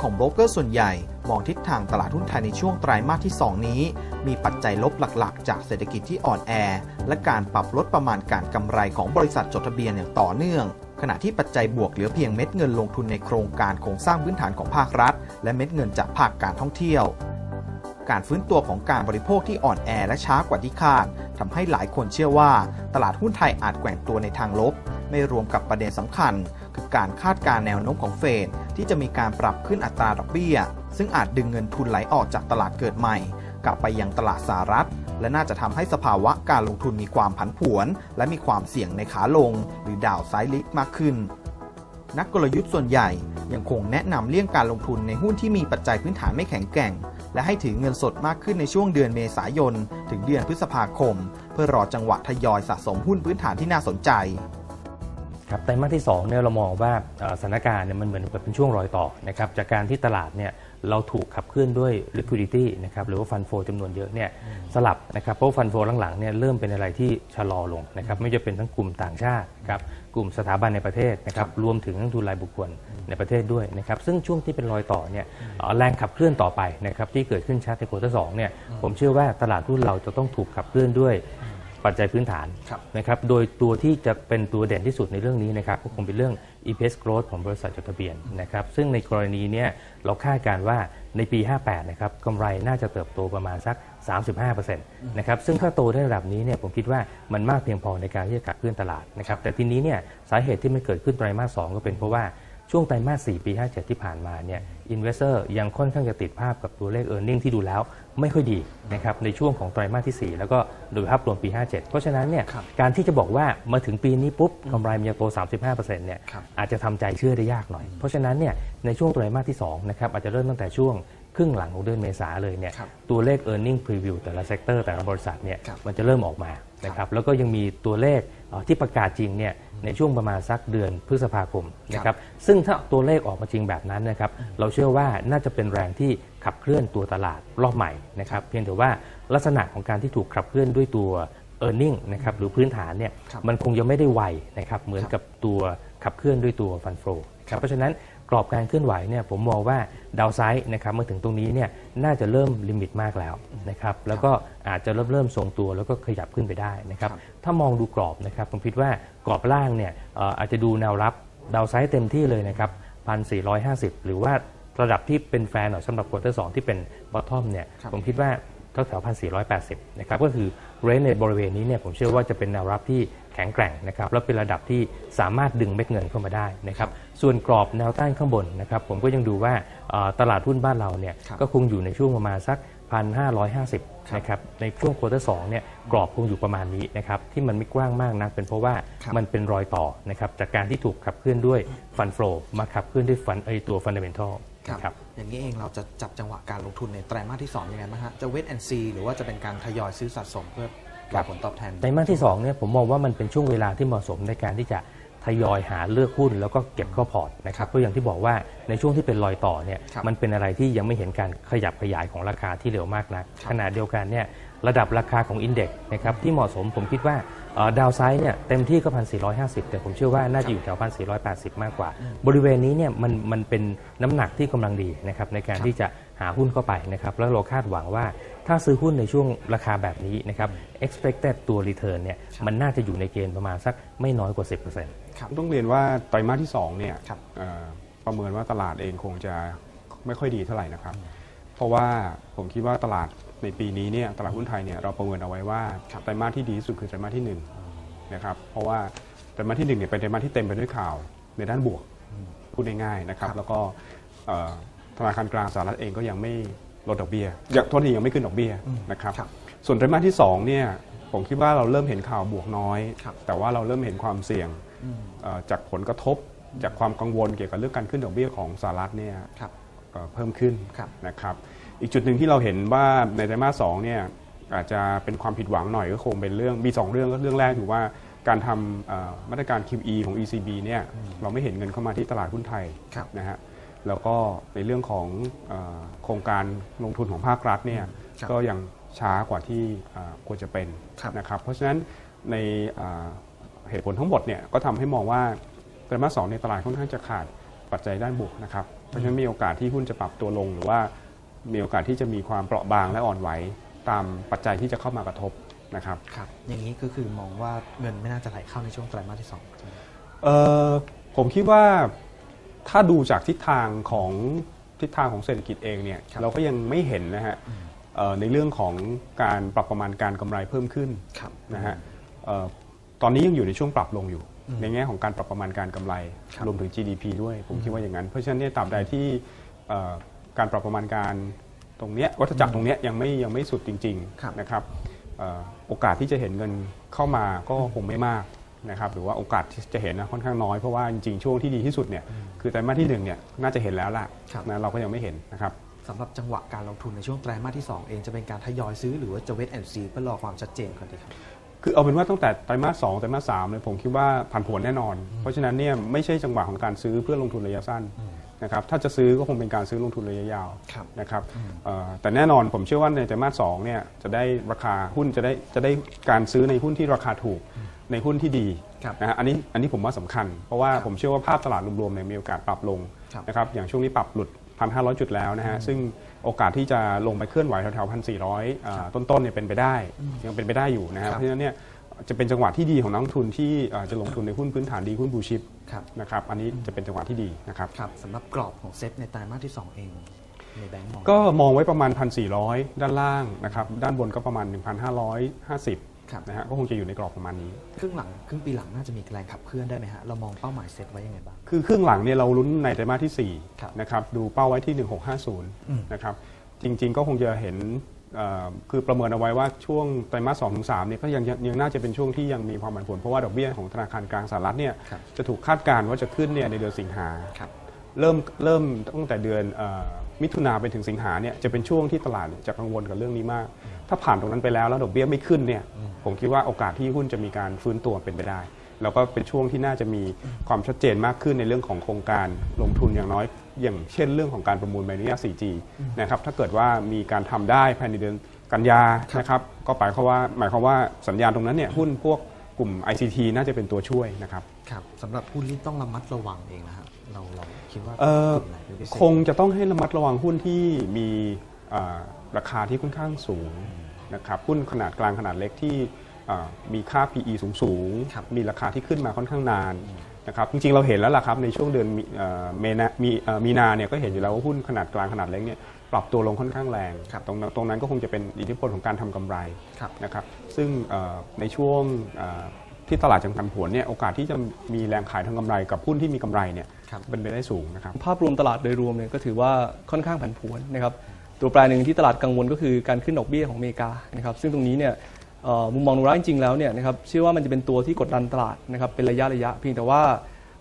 ความเห็นของโบรกเกอร์ส่วนใหญ่ มองทิศทางตลาดหุ้นไทยในช่วงไตรมาสที่ 2 นี้ มีปัจจัยลบหลักๆ จากเศรษฐกิจที่อ่อนแอ และการปรับลดประมาณการกำไรของบริษัทจดทะเบียนอย่างต่อเนื่อง ขณะที่ปัจจัยบวกเหลือเพียงเม็ดเงินลงทุนในโครงการโครงสร้างพื้นฐานของภาครัฐ และเม็ดเงินจากภาคการท่องเที่ยวการฟื้นตัวของการบริโภคที่อ่อนแอและช้ากว่าที่คาดทำให้หลายคนเชื่อว่า ตลาดหุ้นไทยอาจแกว่งตัวในทางลบ ไม่รวมกับประเด็นสำคัญ คือการคาดการแนวโน้มของเฟดที่จะมีการปรับขึ้นอัตราดอกเบี้ย ซึ่งอาจดึงเงินทุนไหลออกจากตลาดเกิดใหม่ กลับไปยังตลาดสหรัฐ และน่าจะทำให้สภาวะการลงทุนมีความผันผวน และมีความเสี่ยงในขาลง หรือดาวไซด์ลิกมากขึ้น นักกลยุทธ์ส่วนใหญ่ยังคงแนะนำเลี่ยงการลงทุนในหุ้นที่มีปัจจัยพื้นฐานไม่แข็งแกร่ง และให้ถือเงินสดมากขึ้นในช่วงเดือนเมษายน ถึงเดือนพฤษภาคม เพื่อรอจังหวะทยอยสะสมหุ้นพื้นฐานที่น่าสนใจ ครับไตรมาสที่2เนี่ยเรามองว่าเอ่อสถานการณ์เนี่ยมันเหมือนกับเป็นช่วงรอยต่อนะครับจากการที่ตลาดเนี่ยเราถูกขับเคลื่อนด้วย liquidity นะครับหรือว่าฟันโฟจำนวนเยอะเนี่ยสลับนะครับเพราะฟันโฟหลังๆเนี่ยเริ่มเป็นอะไรที่ชะลอลงนะครับไม่ว่าจะเป็นทั้งกลุ่มต่างชาติครับกลุ่มสถาบันในประเทศนะครับรวมถึงนักลงทุนรายบุคคลในประเทศด้วยนะครับซึ่งช่วงที่เป็นรอยต่อเนี่ยเอ่อแรงขับเคลื่อนต่อไปนะครับที่เกิดขึ้นชัดในโควอเตอร์สองเนี่ยผมเชื่อว่าตลาดหุ้นเราจะต้องถูกขับเคลื่อนด้วย ปัจจัยพื้นฐานครับนะครับ โดยตัวที่จะเป็นตัวเด่นที่สุดในเรื่องนี้นะครับก็คงเป็นเรื่อง EPS growth ของบริษัทจดทะเบียนนะครับ ซึ่งในกรณีเนี้ยเราคาดการณ์ว่าในปี 58 นะครับกำไรน่าจะเติบโตประมาณสัก 35%นะครับ ซึ่งถ้าโตได้ระดับนี้เนี่ยผมคิดว่ามันมากเพียงพอในการที่จะขับเคลื่อนตลาดนะครับ แต่ทีนี้เนี่ยสาเหตุที่มันเกิดขึ้นไตรมาส 2 ก็เป็นเพราะว่า ช่วงไตรมาส 4 ปี 57 ที่ผ่านมาเนี่ยอินเวสเตอร์ยังค่อนข้างจะติดภาพกับตัวเลข e a r n i n g ที่ดูแล้วไม่ค่อยดีนะครับในช่วงของไตรมาสที่ 4 แล้วก็โดยภาพรวมปี 57 เพราะฉะนั้นเนี่ยครับการที่จะบอกว่ามาถึงปีนี้ปุ๊บกำไรมันจะโต 35%เนี่ยครับอาจจะทำใจเชื่อได้ยากหน่อย เพราะฉะนั้นเนี่ยในช่วงไตรมาสที่2นะครับอาจจะเริ่มตั้งแต่ช่วงครึ่งหลังของเดือนเมษาเลยเนี่ยครับตัวเลข e a r n i n g preview แต่ละเซกเตอร์แต่ละบริษัทเนี่ยครับมันจะเริ่มออกมานะครับแล้วก็ยังมีตัวเลขเอ่อ ที่ประกาศจริงเนี่ยในช่วงประมาณสักเดือนพฤษภาคมนะครับซึ่งถ้าตัวเลขออกมาจริงแบบนั้นนะครับเราเชื่อว่าน่าจะเป็นแรงที่ขับเคลื่อนตัวตลาดรอบใหม่นะครับเพียงแต่ว่าลักษณะของการที่ถูกขับเคลื่อนด้วยตัว e a r n i n g นะครับหรือพื้นฐานเนี่ยครับมันคงยังไม่ได้ไวนะครับเหมือนกับตัวขับเคลื่อนด้วยตัวฟันโฟครับเพราะฉะนั้น กรอบการเคลื่อนไหวเนี่ยผมมองว่าดาวไซด์นะครับมาถึงตรงนี้เนี่ยน่าจะเริ่มลิมิตมากแล้วนะครับแล้วก็อาจจะเริ่มเริ่มทรงตัวแล้วก็ขยับขึ้นไปได้นะครับครับถ้ามองดูกรอบนะครับผมคิดว่ากรอบล่างเนี่ยเอ่ออาจจะดูแนวรับดาวไซด์เต็มที่เลยนะครับ1,450 หรือว่าระดับที่เป็นแฟนหน่อยสำหรับควอเตอร์สที่เป็นบอททอมเนี่ยครับผมคิดว่าแถวๆ1,480นะครับก็คือเรนในบริเวณนี้เนี่ยผมเชื่อว่าจะเป็นแนวรับที่ แข็งแกร่งนะครับแล้วเป็นระดับที่สามารถดึงเม็ดเงินเข้ามาได้นะครับส่วนกรอบแนวต้านข้างบนนะครับผมก็ยังดูว่าเอ่อตลาดหุ้นบ้านเราเนี่ยครับก็คงอยู่ในช่วงประมาณสัก 1,550นะครับในช่วงควอเตอร์สเนี่ยกรอบคงอยู่ประมาณนี้นะครับที่มันไม่กว้างมากนักเป็นเพราะว่าครับมันเป็นรอยต่อนะครับจากการที่ถูกขับเคลื่อนด้วยฟันโฟมาขับเคลื่อนด้วยฟันไอตัวฟันเดเมนทัลครับนะครับอย่างนี้เองเราจะจับจังหวะการลงทุนในไตรมาสที่2ยังไงบ้างฮะจะเวทแอนซีหรือว่าจะเป็นการทยอยซื้อสะสมเพื่อรอ ผลตอบแทนในมาสที่2เนี่ยผมมองว่ามันเป็นช่วงเวลาที่เหมาะสมในการที่จะทยอยหาเลือกหุ้นแล้วก็เก็บเข้าพอร์ตนะครับเพราะอย่างที่บอกว่าในช่วงที่เป็นรอยต่อเนี่ยครับมันเป็นอะไรที่ยังไม่เห็นการขยับขยายของราคาที่เร็วมากนักครับขณะเดียวกันเนี่ยระดับราคาของอินเด็กซ์นะครับที่เหมาะสมผมคิดว่าดาวไซด์เนี่ยเต็มที่ก็พันสี่แต่ผมเชื่อว่าน่าจะอยู่แถวพันสี่มากกว่า บริเวณนี้เนี่ยมันมันเป็นน้ำหนักที่กำลังดีนะครับในการครับที่จะหาหุ้นเข้าไปนะครับแล้วเราคาดหวังว่า ถ้าซื้อหุ้นในช่วงราคาแบบนี้นะครับ expected ตัว return เนี่ยครับมันน่าจะอยู่ในเกณฑ์ประมาณสักไม่น้อยกว่า 10%ครับต้องเรียนว่าไตรมาสที่2เนี่ยครับเอ่อประเมินว่าตลาดเองคงจะไม่ค่อยดีเท่าไหร่นะครับ เพราะว่าผมคิดว่าตลาดในปีนี้เนี่ยตลาดหุ้นไทยเนี่ยเราประเมินเอาไว้ว่าครับไตรมาสที่ดีที่สุดคือไตรมาสที่1นะครับเพราะว่าไตรมาสที่1เนี่ยเป็นไตรมาสที่เต็มไปด้วยข่าวในด้านบวกพูดง่ายๆนะครับครับแล้วก็เอ่อธนาคารกลางสหรัฐเองก็ยังไม่ ลดดอกเบี้ยยังโทษทียังไม่ขึ้นดอกเบี้ยนะครับครับส่วนไตรมาสที่2เนี่ยผมคิดว่าเราเริ่มเห็นข่าวบวกน้อยครับแต่ว่าเราเริ่มเห็นความเสี่ยงอืมเอ่อจากผลกระทบ จากความกังวลเกี่ยวกับเรื่องการขึ้นดอกเบี้ยของสหรัฐเนี่ยครับเอ่อเพิ่มขึ้นครับนะครับอีกจุดหนึ่งที่เราเห็นว่าในไตรมาสสองเนี่ยอาจจะเป็นความผิดหวังหน่อยก็คงเป็นเรื่องมี 2 เรื่องก็เรื่องแรกคือว่าการทำเอ่อมาตรการ QE ของ ECB เนี่ยเราไม่เห็นเงินเข้ามาที่ตลาดหุ้นไทยครับนะฮะ แล้วก็ในเรื่องของเออโครงการลงทุนของภาครัฐเนี่ยครับก็ยังช้ากว่าที่เอ่อควรจะเป็นครับนะครับ เพราะฉะนั้นในเอ่อเหตุผลทั้งหมดเนี่ยก็ทำให้มองว่าไตรมาสสองในตลาดค่อนข้างจะขาดปัจจัยด้านบวกนะครับ เพราะฉะนั้นมีโอกาสที่หุ้นจะปรับตัวลง หรือว่ามีโอกาสที่จะมีความเปราะบางและอ่อนไหวตามปัจจัยที่จะเข้ามากระทบนะครับครับ อย่างนี้ก็คือมองว่าเงินไม่น่าจะไหลเข้าในช่วงไตรมาสที่สองใช่ไหมเอ่อผมคิดว่า ถ้าดูจากทิศทางของทิศทางของเศรษฐกิจเองเนี่ยเราก็ยังไม่เห็นนะฮะเอ่อในเรื่องของการปรับประมาณการกำไรเพิ่มขึ้นครับนะฮะเอ่อตอนนี้ยังอยู่ในช่วงปรับลงอยู่ ในแง่ของการปรับประมาณการกำไรครับรวมถึง GDP ด้วยผมคิดว่าอย่างนั้น เพราะฉะนั้นเนี่ยตราบใดที่เอ่อการปรับประมาณการตรงเนี้ยวัฏจักรตรงเนี้ยยังไม่ยังไม่สุดจริงครับๆนะครับเอ่อโอกาสที่จะเห็นเงินเข้ามาก็คงไม่มาก นะครับหรือว่าโอกาสที่จะเห็นนะค่อนข้างน้อยเพราะว่าจริงๆช่วงที่ดีที่สุดเนี่ยคือไตรมาสที่หนึ่งเนี่ยน่าจะเห็นแล้วล่ะครับนะเราก็ยังไม่เห็นนะครับสำหรับจังหวะการลงทุนในช่วงไตรมาสที่ 2 เองจะเป็นการทยอยซื้อหรือว่าจะเวทแอนซีเพื่อรอความชัดเจนก่อนดีครับคือเอาเป็นว่าตั้งแต่ไตรมาสสองไตรมาสสามเลยผมคิดว่าผันผวนแน่นอน เพราะฉะนั้นเนี่ยไม่ใช่จังหวะของการซื้อเพื่อลงทุนระยะสั้นนะครับถ้าจะซื้อก็คงเป็นการซื้อลงทุนระยะยาวครับนะครับเอ่อแต่แน่นอนผมเชื่อว่าในไตรมาสสองเนี่ยจะได้ราคาหุ้นจะได้จะได้การซื้อในหุ้นที่ราคาถูก ในหุ้นที่ดีครับนะฮะอันนี้อันนี้ผมว่าสำคัญ เพราะว่าผมเชื่อว่าภาพตลาดรวมๆเนี่ยมีโอกาสปรับลงครับนะครับอย่างช่วงนี้ปรับหลุด 1,500 จุดแล้วนะฮะซึ่งโอกาสที่จะลงไปเคลื่อนไหวแถวๆ1,400อ่าต้นๆเนี่ยเป็นไปได้ยังเป็นไปได้อยู่นะฮะครับเพราะฉะนั้นเนี่ยจะเป็นจังหวะที่ดีของนักลงทุนที่อ่าจะลงทุนในหุ้นพื้นฐานดีหุ้นบูชิปครับนะครับอันนี้จะเป็นจังหวะที่ดีนะครับ ครับสำหรับกรอบของเซฟในไตรมาสที่ 2 เองในแบงก์มอง ก็มองไว้ประมาณ 1,400 ด้านล่างนะครับ ด้านบนก็ประมาณ 1,550 ครับนะฮะก็คงจะอยู่ในกรอบประมาณนี้ ครึ่งหลังครึ่งปีหลังน่าจะมีแรงขับเคลื่อนได้ไหมฮะเรามองเป้าหมายเซตไว้ยังไงบ้าง คือครึ่งหลังเนี่ยเราลุ้นในไตรมาสที่ครับ4นะครับดูเป้าไว้ที่อืม1650นะครับจริงๆก็คงจะเห็นเอ่อคือประเมินเอาไว้ว่าช่วงไตรมาส2ถึง3เนี่ยก็ยังยังยังน่าจะเป็นช่วงที่ยังมีความผันผวนเพราะว่าดอกเบี้ยของธนาคารกลางสหรัฐเนี่ยครับ จะถูกคาดการณ์ว่าจะขึ้นเนี่ยในเดือนสิงหา ครับ เริ่มเริ่มตั้งแต่เดือนเออ มิถุนาไปถึงสิงหาเนี่ยจะเป็นช่วงที่ตลาดจะกังวลกับเรื่องนี้มาก ถ้าผ่านตรงนั้นไปแล้วแล้วดอกเบี้ยไม่ขึ้นเนี่ยผมคิดว่าโอกาสที่หุ้นจะมีการฟื้นตัวเป็นไปได้แล้วก็เป็นช่วงที่น่าจะมีความชัดเจนมากขึ้นในเรื่องของโครงการลงทุนอย่างน้อย อย่างเช่นเรื่องของการประมูลใบอนุญาต 4G นะครับถ้าเกิดว่ามีการทำได้ภายในเดือนกันยานะครับก็หมายความว่าหมายความว่าสัญญาณตรงนั้นเนี่ยหุ้นพวกกลุ่ม ICT น่าจะเป็นตัวช่วยนะครับ ครับสำหรับหุ้นที่ต้องระมัดระวังเองนะฮะเราเราคิดว่าเอ่อ กลุ่มไหนเป็นพิเศษ คงจะต้องให้ระมัดระวังหุ้นที่มีอ่าราคาที่ค่อนข้างสูงนะครับหุ้นขนาดกลางขนาดเล็กที่อ่ามีค่า PE สูงสูงๆครับมีราคาที่ขึ้นมาค่อนข้างนานนะครับจริงๆเราเห็นแล้วล่ะครับในช่วงเดือนมีเอ่อเมนามีเอ่อมีนาเนี่ยก็เห็นอยู่แล้วว่าหุ้นขนาดกลางขนาดเล็กเนี่ยปรับตัวลงค่อนข้างแรงครับ ตรงนั้นตรงนั้นก็คงจะเป็นอิทธิพลของการทำกำไร ครับ นะครับซึ่งเอ่อในช่วงเอ่อ ที่ตลาดจังผันผวนเนี่ยโอกาสที่จะมีแรงขายทางกำไรกับหุ้นที่มีกำไรเนี่ยครับเป็นไปได้สูงนะครับภาพรวมตลาดโดยรวมเนี่ยก็ถือว่าค่อนข้างผันผวนนะครับตัวแปรหนึ่งที่ตลาดกังวลก็คือการขึ้นดอกเบี้ยของอเมริกานะครับซึ่งตรงนี้เนี่ยเอ่อมุมมองนุระจริงๆแล้วเนี่ยนะครับเชื่อว่ามันจะเป็นตัวที่กดดันตลาดนะครับเป็นระยะระยะเพียงแต่ว่า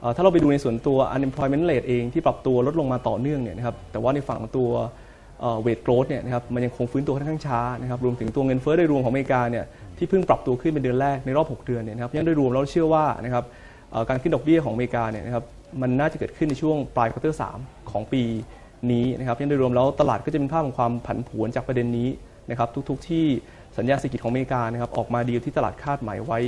เอ่อถ้าเราไปดูในส่วนตัว unemployment rate เองที่ปรับตัวลดลงมาต่อเนื่องเนี่ยนะครับแต่ว่าในฝั่งของตัวเวทโกรดเนี่ยนะครับมันยังคงฟื้นตัวค่อนข้างช้านะครับรวมถึงตัวเงินเฟ้อโดยรวมของอเมริกาเนี่ย ที่เพิ่งปรับตัวขึ้นเป็นเดือนแรกในรอบ 6 เดือนเนี่ยนะครับยังโดยรวมเราเชื่อว่านะครับการขึ้นดอกเบี้ยของอเมริกาเนี่ยนะครับมันน่าจะเกิดขึ้นในช่วงปลายควอเตอร์สามของปีนี้นะครับยังโดยรวมแล้วตลาดก็จะเป็นภาพของความผันผวนจากประเด็นนี้นะครับทุกๆที่สัญญาเศรษฐกิจของอเมริกานะครับออกมาดีที่ตลาดคาดหมายไว้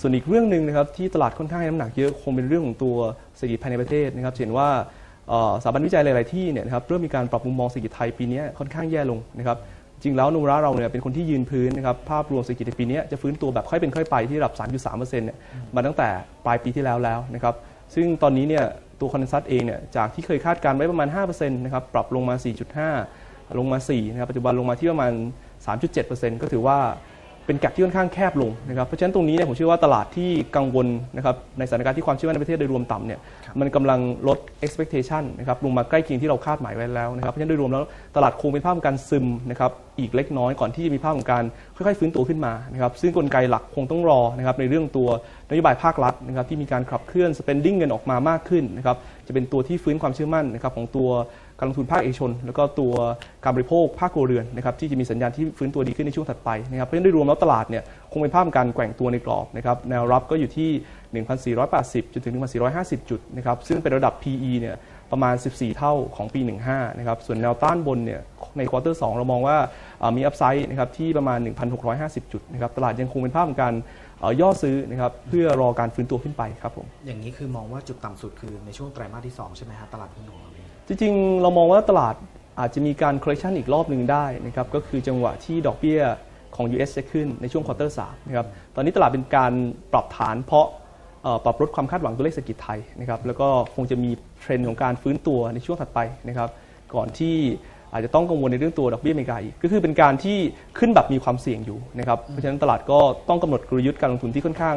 ส่วนอีกเรื่องหนึ่งนะครับที่ตลาดค่อนข้างให้น้ำหนักเยอะคงเป็นเรื่องของตัวเศรษฐกิจภายในประเทศนะครับเห็นว่าสถาบันวิจัยหลาย ๆ ที่เนี่ยนะครับเริ่มมีการปรับมุมมองเศรษฐกิจไทยปีนี้ค่อนข้างแย่ลงนะครับ จริงแล้วนูราเราเนี่ยเป็นคนที่ยืนพื้นนะครับภาพรวมเศรษฐกิจในปีนี้จะฟื้นตัวแบบค่อยเป็นค่อยไปที่ระดับ 3.3%เนี่ยมาตั้งแต่ปลายปีที่แล้วแล้วนะครับซึ่งตอนนี้เนี่ยตัวคอนเดนซัตเองเนี่ยจากที่เคยคาดการณ์ไว้ประมาณ 5%นะครับปรับลงมา 4.5 ลงมา 4 นะครับปัจจุบันลงมาที่ประมาณ 3.7%ก็ถือว่า เป็นแกลบที่ค่อนข้างแคบลงนะครับเพราะฉะนั้นตรงนี้เนี่ยผมเชื่อว่าตลาดที่กังวลนะครับในสถานการณ์ที่ความเชื่อมั่นในประเทศโดยรวมต่ำเนี่ยมันกำลังลด expectation นะครับลงมาใกล้เคียงที่เราคาดหมายไว้แล้วนะครับเพราะฉะนั้นโดยรวมแล้วตลาดคงเป็นภาพของการซึมนะครับอีกเล็กน้อยก่อนที่จะมีภาพของการค่อยๆฟื้นตัวขึ้นมานะครับซึ่งกลไกหลักคงต้องรอนะครับในเรื่องตัวนโยบายภาครัฐนะครับที่มีการขับเคลื่อน spending เงินออกมามากขึ้นนะครับจะเป็นตัวที่ฟื้นความเชื่อมั่นนะครับของตัว การลงทุนภาคเอกชน แล้วก็ตัวการบริโภคภาคครัวเรือนนะครับที่จะมีสัญญาณที่ฟื้นตัวดีขึ้นในช่วงถัดไปนะครับเพราะฉะนั้นโดยรวมแล้วตลาดเนี่ยคงเป็นภาพของการแกว่งตัวในกรอบนะครับแนวรับก็อยู่ที่ 1,480 จนถึง 1,450 จุดนะครับซึ่งเป็นระดับ PE เนี่ยประมาณ 14 เท่าของปี 15 นะครับ ส่วนแนวต้านบนเนี่ยในควอเตอร์ 2 เรามองว่ามีอัพไซด์นะครับที่ประมาณ 1,650 จุดนะครับ ตลาดยังคงเป็นภาพของการย่อซื้อนะครับเพื่อรอการฟื้นตัวขึ้นไปครับผม อย่างนี้คือมองว่าจุดต่ำสุดคือในช่วงไตรมาสที่ 2 ใช่ไหมฮะตลาดหุ้นของเราเอง จริงๆ เรามองว่าตลาดอาจจะมีการ correction อีกรอบหนึ่งได้นะครับก็คือจังหวะที่ดอกเบี้ยของ US จะขึ้นในช่วงควอเตอร์สามนะครับตอนนี้ตลาดเป็นการปรับฐานเพราะปรับลดความคาดหวังตัวเลขเศรษฐกิจไทยนะครับแล้วก็คงจะมีเทรนด์ของการฟื้นตัวในช่วงถัดไปนะครับก่อนที่อาจจะต้องกังวลในเรื่องตัวดอกเบี้ยอเมริกาอีกก็คือเป็นการที่ขึ้นแบบมีความเสี่ยงอยู่นะครับเพราะฉะนั้นตลาดก็ต้องกำหนดกลยุทธ์การลงทุนที่ค่อนข้าง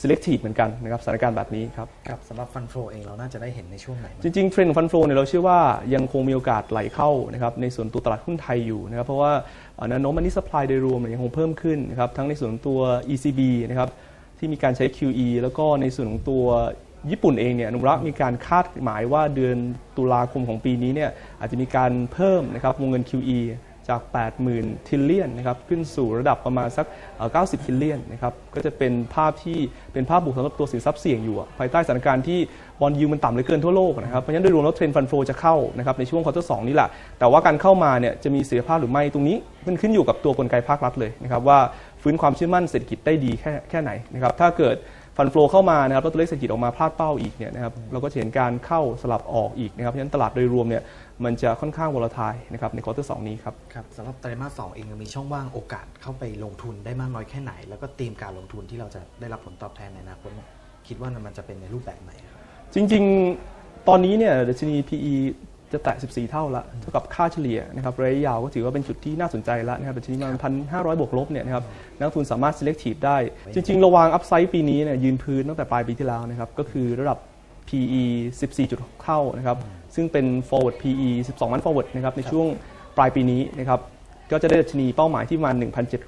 selective เหมือนกันนะครับสถานการณ์แบบนี้ครับ ครับสำหรับฟันโฟเองเราน่าจะได้เห็นในช่วงไหนบ้างจริงๆเทรนด์ของฟันโฟเนี่ยเราเชื่อว่ายังคงมีโอกาสไหลเข้านะครับในส่วนตัวตลาดหุ้นไทยอยู่นะครับเพราะว่าเอ่อแนวโน้มมันนี่สปายโดยรวมเนี่ยยังคงเพิ่มขึ้นนะครับทั้งในส่วนของตัว ECB นะครับที่มีการใช้ QE แล้วก็ในส่วนของตัวญี่ปุ่นเองเนี่ยอนุรักษ์มีการคาดหมายว่าเดือนตุลาคมของปีนี้เนี่ยอาจจะมีการเพิ่มนะครับวงเงิน QE จาก 80,000 ทิลเลียนนะครับขึ้นสู่ระดับประมาณสัก 90 ทิลเลียนนะครับก็จะเป็นภาพที่เป็นภาพบวกสำหรับตัวสินทรัพย์เสี่ยงอยู่ ภายใต้สถานการณ์ที่บอลยูมันต่ำเหลือเกินทั่วโลกนะครับเพราะฉะนั้นโดยรวมแล้วเทรนด์ฟันโฟจะเข้านะครับในช่วงควอเตอร์สนี่แหละ แต่ว่าการเข้ามาเนี่ยจะมีเสถียรภาพหรือไม่ตรงนี้มันขึ้นอยู่กับตัวกลไกภาครัฐเลยนะครับว่าฟื้นความเชื่อมั่นเศรษฐกิจได้ดีแค่แค่ไหนนะครับถ้าเกิด ฟันโฟเข้ามานะครับแล้วตัวเลขเศรษฐกิจออกมาพลาดเป้าอีกเนี่ยนะครับเราก็จะเห็นการเข้าสลับออกอีกนะครับเพราะฉะนั้นตลาดโดยรวมเนี่ยมันจะค่อนข้างวอลทายนะครับในควอเตอร์สนี้ครับครับสำหรับไตรมาสสองเองยังมีช่องว่างโอกาสเข้าไปลงทุนได้มากน้อยแค่ไหน แล้วก็เตรียมการลงทุนที่เราจะได้รับผลตอบแทนในอนาคตเนี่ยคิดว่ามันจะเป็นในรูปแบบไหนครับจริง ๆ ตอนนี้เนี่ยดัชนี PE จะแตะ 14 เท่าละเท่ากับค่าเฉลี่ยนะครับระยะยาวก็ถือว่าเป็นจุดที่น่าสนใจแล้วนะครับดัชนีประมาณพันห้าร้อยบวกลบเนี่ยนะครับนักลงทุนสามารถ selective ได้ จริง ๆ ระวาง upside ปีนี้เนี่ยยืนพื้นตั้งแต่ปลายปีที่แล้วนะครับก็คือระดับ PE 14.6 เท่านะครับซึ่งเป็น forward PE 12 วัน forward นะครับในช่วงปลายปีนี้นะครับก็จะได้ดัชนีเป้าหมายที่ประมาณ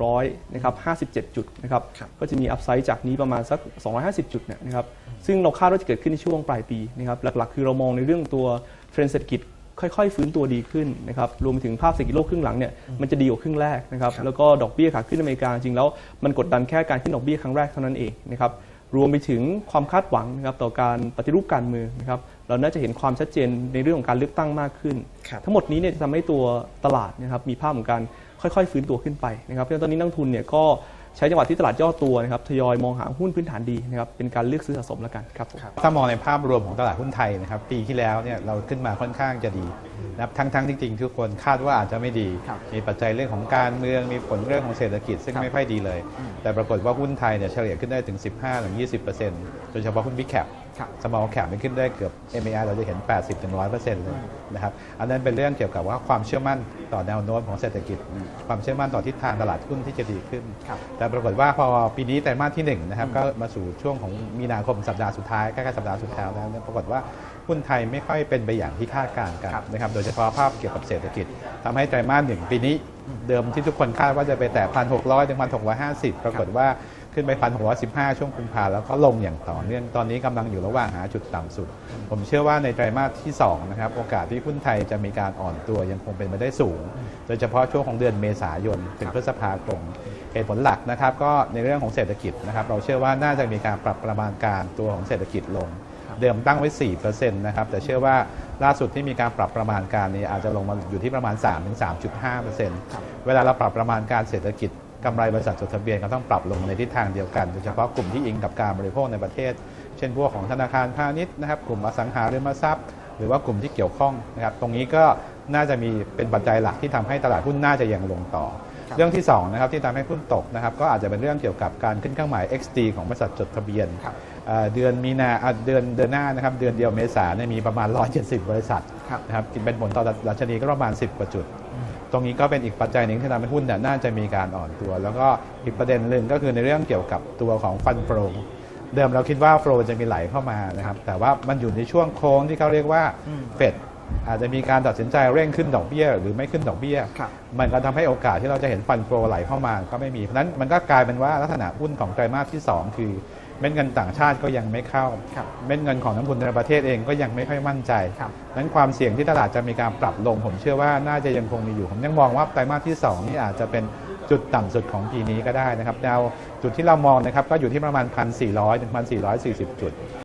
1,700 นะครับ 57 จุดนะครับครับก็จะมีอัพไซด์จากนี้ประมาณสัก 250 จุดเนี่ยนะครับ ซึ่งเราคาดว่าจะเกิดขึ้นในช่วงปลายปีนะครับ หลักๆ คือเรามองในเรื่องตัวเทรนด์เศรษฐกิจ ค่อยๆ ฟื้นตัวดีขึ้นนะครับรวมไปถึงภาพเศรษฐกิจโลกครึ่งหลังเนี่ยมันจะดีกว่าครึ่งแรกนะครับครับแล้วก็ดอกเบี้ยขาขึ้นอเมริกาจริงแล้วมันกดดันแค่การขึ้นดอกเบี้ยครั้งแรกเท่านั้นเองนะครับรวมไปถึงความคาดหวังนะครับต่อการปฏิรูปการเมืองนะครับเราน่าจะเห็นความชัดเจนในเรื่องของการเลือกตั้งมากขึ้นครับทั้งหมดนี้เนี่ยจะทำให้ตัวตลาดนะครับมีภาพของการค่อยๆ ฟื้นตัวขึ้นไปนะครับเพราะฉะนั้นตอนนี้นักลงทุนเนี่ยก็ ใช้จังหวะที่ตลาดย่อตัวนะครับทยอยมองหาหุ้นพื้นฐานดีนะครับเป็นการเลือกซื้อสะสมแล้วกันครับผมครับถ้ามองในภาพรวมของตลาดหุ้นไทยนะครับปีที่แล้วเนี่ยเราขึ้นมาค่อนข้างจะดีนะครับทั้งทั้งที่จริงๆทุกคนคาดว่าอาจจะไม่ดี ครับมีปัจจัยเรื่องของการเมืองมีผลเรื่องของเศรษฐกิจซึ่งครับไม่ค่อยดีเลย แต่ปรากฏว่าหุ้นไทยเนี่ยเฉลี่ยขึ้นได้ถึง 15-20%โดยเฉพาะหุ้น Big Cap ค รับ small cap มันขึ้นได้เกือบ MAI เราจะเห็น 80-100%เลยนะครับอันนั้นเป็นเรื่องเกี่ยวกับว่าความเชื่อมั่นต่อแนวโน้มของเศรษฐกิจ ความเชื่อมั่นต่อทิศทางตลาดหุ้นที่จะดีขึ้นครับแต่ปรากฏว่าพอปีนี้ไตรมาสที่หนึ่งนะครับก็มาสู่ช่วงของมีนาคมสัปดาห์สุดท้ายใกล้ๆสัปดาห์สุดท้ายแล้วเนี่ยปรากฏว่าหุ้นไทยไม่ค่อยเป็นไปอย่างที่คาดการณ์กันครับนะครับโดยเฉพาะภาพเกี่ยวกับเศรษฐกิจทำให้ไตรมาสหนึ่งปีนี้เดิมที่ทุกคนคาดว่าจะไปแต่พันหกร้อยถึงพันหกร้อยห้าสิบปรากฏว่า ขึ้นไปพันหกร้อยสิบห้าช่วงกุมภาแล้วก็ลงอย่างต่อเนื่องตอนนี้กำลังอยู่ระหว่างหาจุดต่ำสุด ผมเชื่อว่าในไตรมาสที่สองนะครับโอกาสที่หุ้นไทยจะมีการอ่อนตัวยังคงเป็นไปได้สูง โดยเฉพาะช่วงของเดือนเมษายนถึงพฤษภาคมเหตุผลหลักนะครับก็ในเรื่องของเศรษฐกิจนะครับเราเชื่อว่าน่าจะมีการปรับประมาณการตัวของเศรษฐกิจลงเดิมตั้งไว้4%นะครับแต่เชื่อว่าล่าสุดที่มีการปรับประมาณการนี้อาจจะลงมาอยู่ที่ประมาณ 3-3.5%เวลาเราปรับประมาณการเศรษฐกิจ กำไรบริษัทจดทะเบียนก็ต้องปรับลงในทิศทางเดียวกันโดยเฉพาะกลุ่มที่อิงกับการบริโภคในประเทศ เช่นพวกของธนาคารพาณิชย์นะครับกลุ่มอสังหาริมทรัพย์ หรือว่ากลุ่มที่เกี่ยวข้องนะครับตรงนี้ก็น่าจะมีเป็นปัจจัยหลักที่ทำให้ตลาดหุ้นน่าจะยังลงต่อ เรื่องที่2นะครับที่ทำให้หุ้นตกนะครับก็อาจจะเป็นเรื่องเกี่ยวกับการขึ้นเครื่องหมาย XD ของบริษัทจดทะเบียนครับ เอ่อเดือนมีนาอะเดือนเดือนหน้านะครับเดือนเดียวเมษาเนี่ยมีประมาณ 170 บริษัทครับ นะครับกินเป็นผลต่อดัชนีก็ประมาณ 10 กว่าจุด ตรงนี้ก็เป็นอีกปัจจัยหนึ่งที่ทำให้หุ้นเนี่ยน่าจะมีการอ่อนตัว แล้วก็อีกประเด็นหนึ่งก็คือในเรื่องเกี่ยวกับตัวของฟันโฟลเดิมเราคิดว่าโฟลจะมีไหลเข้ามานะครับแต่ว่ามันอยู่ในช่วงโค้งที่เขาเรียกว่าเฟดอาจจะมีการตัดสินใจเร่งขึ้นดอกเบี้ย หรือไม่ขึ้นดอกเบี้ยครับมันก็ทำให้โอกาสที่เราจะเห็นฟันโฟลไหลเข้ามาก็ไม่มี เพราะฉะนั้นมันก็กลายเป็นว่าลักษณะหุ้นของไตรมาสที่ 2 คือ เม็ดเงินต่างชาติก็ยังไม่เข้าครับเม็ดเงินของนักลงทุนในประเทศเองก็ยังไม่ค่อยมั่นใจครับนั้นความเสี่ยงที่ตลาดจะมีการปรับลง ผมเชื่อว่าน่าจะยังคงมีอยู่ ผมยังมองว่าไตรมาสที่2นี่อาจจะเป็นจุดต่ำสุดของปีนี้ก็ได้นะครับแนวจุดที่เรามองนะครับก็อยู่ที่ประมาณ 1,400ถึง1,440 จุด